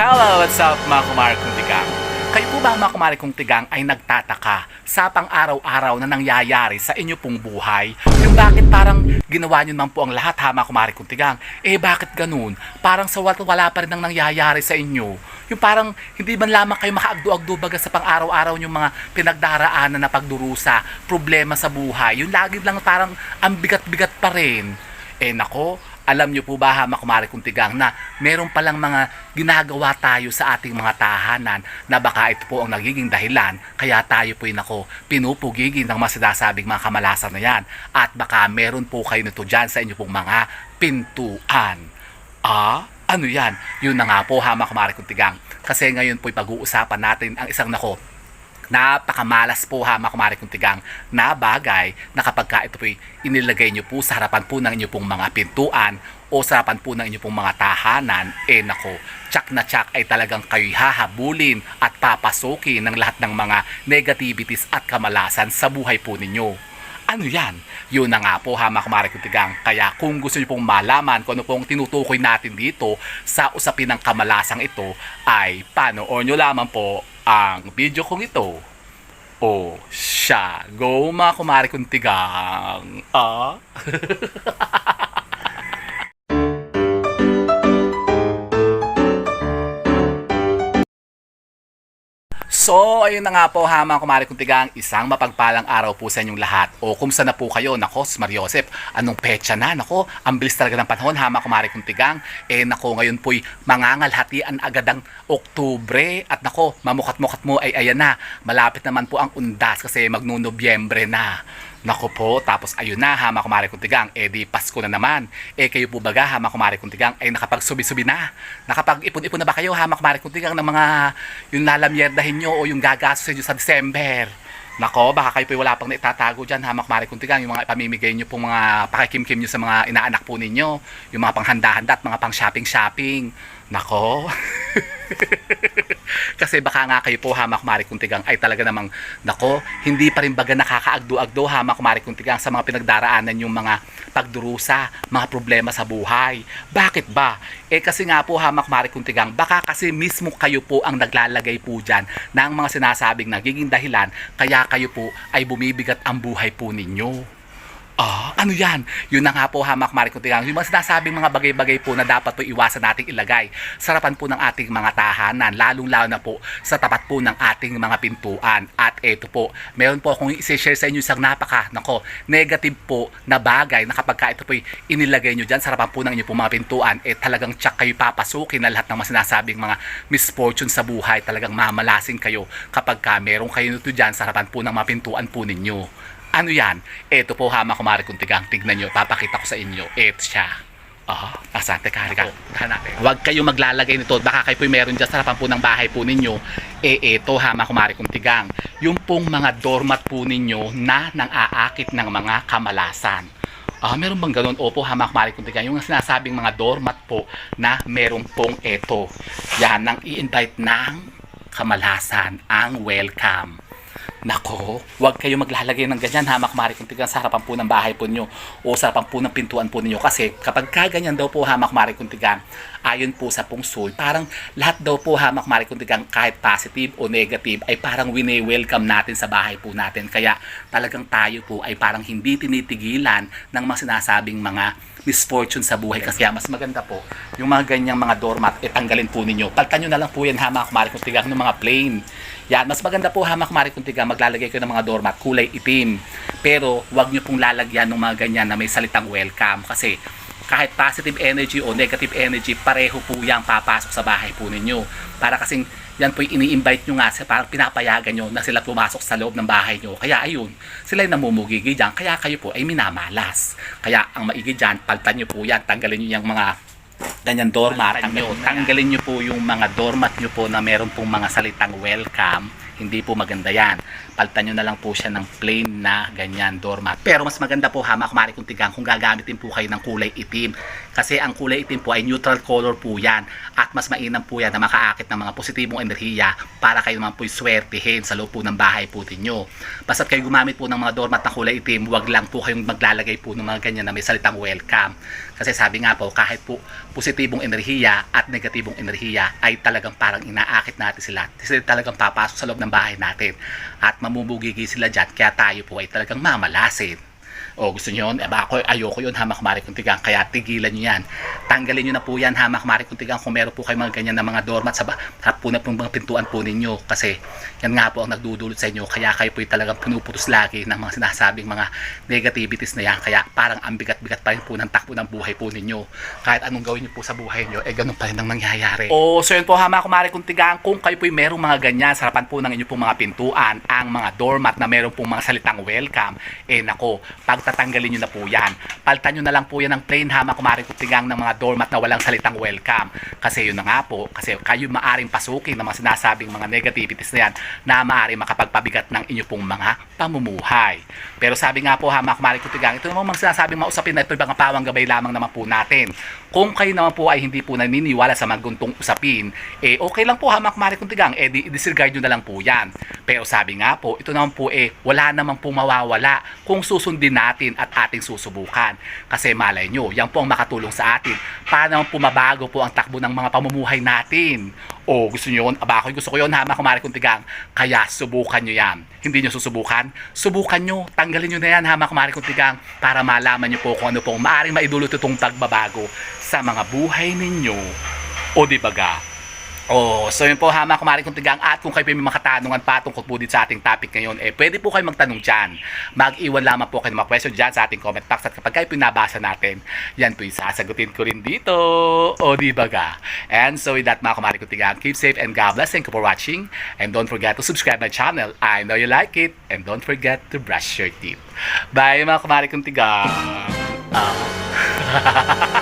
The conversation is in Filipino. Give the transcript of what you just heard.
Hello, what's up mga kumari kong tigang? Kayo po ba mga kumari kong tigang ay nagtataka sa pang-araw-araw na nangyayari sa inyo pong buhay? Yung bakit parang ginawa nyo naman po ang lahat ha mga kumari kong tigang? Eh bakit ganun? Parang sa wala, wala pa rin ang nangyayari sa inyo. Yung parang hindi man lamang kayo makaagdo-agdo baga sa pang-araw-araw yung mga pinagdaraanan na pagdurusa, problema sa buhay. Yung lagi lang parang ang bigat-bigat pa rin. Eh nako, alam niyo po ba ha makumari kong tigang na meron palang mga ginagawa tayo sa ating mga tahanan na baka ito po ang nagiging dahilan kaya tayo po nako pinupugigin ng mga mga kamalasan na yan at baka meron po kayo nito dyan sa inyo pong mga pintuan. Ah, ano yan? Yun na nga po ha makumari kong tigang kasi ngayon po pag-uusapan natin ang isang nako napakamalas po ha mga kumari kong tigang na bagay na kapag ka ito po inilagay nyo po sa harapan po ng inyo pong mga pintuan o sa harapan po ng inyo pong mga tahanan, eh nako, tsak na tsak ay talagang kayo hahabulin at papasukin ng lahat ng mga negativities at kamalasan sa buhay po ninyo. Ano yan? Yun na nga po ha mga kumari kong tigang. Kaya kung gusto nyo pong malaman kung ano pong tinutukoy natin dito sa usapin ng kamalasang ito, ay panoorin nyo lamang po ang video kong ito. O siya, go mga kumari kong tigang. Ah? So, ayun na nga po ha mga kumari kong tigang, isang mapagpalang araw po sa inyong lahat. O kumusta na po kayo? Nako, Mariosep, anong petsa na? Nako, ang bilis talaga ng panahon ha mga kumari kong tigang. Eh nako, ngayon po'y mangangalhatian agad ang Oktubre. At nako, mamukat-mukat mo ay ayan na. Malapit naman po ang undas kasi magno-Nobyembre na. Nako po, tapos ayun na ha mga kumari kong tigang, eh di Pasko na naman. Eh kayo po baga ha mga kumari kong tigang, ay nakapagsubi-subi na. Nakapag-ipon-ipon na ba kayo ha mga kumari kong tigang ng mga yung lalamyerdahin nyo o yung gagastos nyo sa December? Nako, baka kayo po wala pang naitatago dyan ha mga kumari kong tigang, yung mga pamimigay nyo pong mga pakikimkim nyo sa mga inaanak po ninyo, yung mga panghanda-handa at mga pang shopping-shopping. Nako. Kasi baka nga kayo po hamak mari kuntigang ay talaga namang nako, hindi pa rin baga nakakaagdo-agdo hamak mari kuntigang sa mga pinagdaraanan yung mga pagdurusa, mga problema sa buhay. Bakit ba? Eh kasi nga po hamak mari kuntigang, baka kasi mismo kayo po ang naglalagay po dyan ng mga sinasabing nagiging dahilan kaya kayo po ay bumibigat ang buhay po ninyo. Ah, ano yan? Yun na nga po hamak Mari Kuntigang. Yung mga sinasabing mga bagay-bagay po na dapat po iwasan nating ilagay sa harapan po ng ating mga tahanan, lalong-lalo na po sa tapat po ng ating mga pintuan. At eto po, meron po akong i-share sa inyo isang napaka, nako, negative po na bagay na kapag ka ito po inilagay nyo dyan sa harapan po ng inyo pong mga pintuan, eh talagang tsak kayo papasukin na lahat ng mga sinasabing mga misfortune sa buhay, talagang mamalasin kayo kapag ka meron kayo nito dyan sa harapan po ng mga pintuan po ninyo. Ano yan? Ito po hama kumari kung tigang. Tignan nyo, papakita ko sa inyo. Ito siya. Ah, asa, teka, teka. Tahan natin. Huwag kayo maglalagay nito. Baka kayo po meron dyan sa harapan po ng bahay po ninyo. Eh, ito hama kumari kung tigang. Yung pong mga doormat po ninyo na nang aakit ng mga kamalasan. Ah, meron bang ganun? Opo, hamak mari kung tigang. Yung sinasabing mga doormat po na meron pong ito. Yan, nang i-invite ng kamalasan ang welcome. Nako, huwag kayo maglalagay ng ganyan hamak mari kung tigang sa harapan po ng bahay po nyo o sa harapan po ng pintuan po ninyo. Kasi kapag kaganyan daw po hamak mari kung tigang ayon po sa pungsoy parang lahat daw po hamak mari kung tigang kahit positive o negative ay parang wini-welcome natin sa bahay po natin. Kaya talagang tayo po ay parang hindi tinitigilan ng mga sinasabing mga misfortune sa buhay. Kasi mas maganda po yung mga ganyang mga doormat eh tanggalin po ninyo. Paltan nyo na lang po yan hamak mari kung tigang ng mga plain. Yan, mas maganda po hamak mari kung tiga maglalagay kayo ng mga doormat kulay itim. Pero wag niyo pong lalagyan ng mga ganyan na may salitang welcome. Kasi kahit positive energy o negative energy, pareho po yang papasok sa bahay po ninyo. Para kasing yan po ini-invite nyo nga, parang pinapayagan nyo na sila pumasok sa loob ng bahay nyo. Kaya ayun, sila yung namumugigi dyan, kaya kayo po ay minamalas. Kaya ang maigi dyan, paltan nyo po yan, tanggalin nyo yung mga ganyan doormat nyo. Tanggalin nyo po yung mga doormat nyo po na meron pong mga salitang welcome. Hindi po maganda yan. Palitan nyo na lang po siya ng plain na ganyan doormat. Pero mas maganda po ha, mga kumari kung tigang, kung gagamitin po kayo ng kulay itim. Kasi ang kulay itim po ay neutral color po yan. At mas mainam po yan na makaakit ng mga positibong enerhiya para kayo naman po swertihin sa loob po ng bahay po ninyo. Basta't kayo gumamit po ng mga doormat na kulay itim, huwag lang po kayong maglalagay po ng mga ganyan na may salitang welcome. Kasi sabi nga po, kahit po positibong enerhiya at negatibong enerhiya ay talagang parang inaakit natin sila. Sila talagang papasok sa loob ng bahay natin. At mamumugigi sila dyan, kaya tayo po ay talagang mamalasin. O gusto nyo yun? Eh, ba, ako, ayoko yun, hamak mari kuntigang. Kaya tigilan nyo yan. Tanggalin nyo na po yan, hamak mari kuntigang. Kung meron po kayo mga ganyan na mga doormat sa harap po na po mga pintuan po ninyo. Kasi yan nga po ang nagdudulot sa inyo. Kaya kayo po talagang pinuputos lagi ng mga sinasabing mga negativities na yan. Kaya parang ang bigat-bigat pa rin po ng takbo ng buhay po ninyo. Kahit anong gawin nyo po sa buhay nyo, eh ganun pa rin ang nangyayari. O, so yun po hamak mari kuntigang. Kung kayo po merong mga ganyan sa harapan po ng inyo pong mga pintuan, ang mga doormat na meron pong mga salitang welcome, eh nako, pagtatanggalin nyo na po yan. Paltan nyo na lang po yan ng plain hama kumari kutigang ng mga doormat na walang salitang welcome. Kasi yun na nga po, kasi kayo maaring pasukin ng mga sinasabing mga negativities na yan na maaring makapagpabigat ng inyo pong mga pamumuhay. Pero sabi nga po hama kumari kutigang, ito naman mga sinasabing mausapin na ito mga pawang gabay lamang naman po natin. Kung kayo naman po ay hindi po naniniwala sa mga guntong usapin, eh okay lang po hamak mari kuntigang, eh di, disregard nyo na lang po yan. Pero sabi nga po, ito naman po eh, wala naman po mawawala kung susundin natin at ating susubukan. Kasi malay nyo, yan po ang makatulong sa atin para naman po mabago po ang takbo ng mga pamumuhay natin. O gusto nyo yun? Aba ako gusto ko yun hamak kumari kuntigang. Kaya subukan nyo yan. Hindi nyo susubukan? Subukan nyo. Tanggalin nyo na yan hamak kumari kuntigang para malaman nyo po kung ano pong maaaring maidulot itong pagbabago sa mga buhay ninyo. O di ba ga? Oh, so yun po hama kumari kong tigang at kung kayo may mga katanungan pa tungkol po dito sa ating topic ngayon, eh pwede po kayo magtanong dyan. Mag-iwan lamang po kayo ng mga question dyan sa ating comment box at kapag kayo pinabasa natin, yan po yung sasagutin ko rin dito. O di ba? And so with that mga kumari kong tigang, keep safe and God bless. Thank you for watching. And don't forget to subscribe my channel. I know you like it. And don't forget to brush your teeth. Bye mga kumari kong tigang. Ah.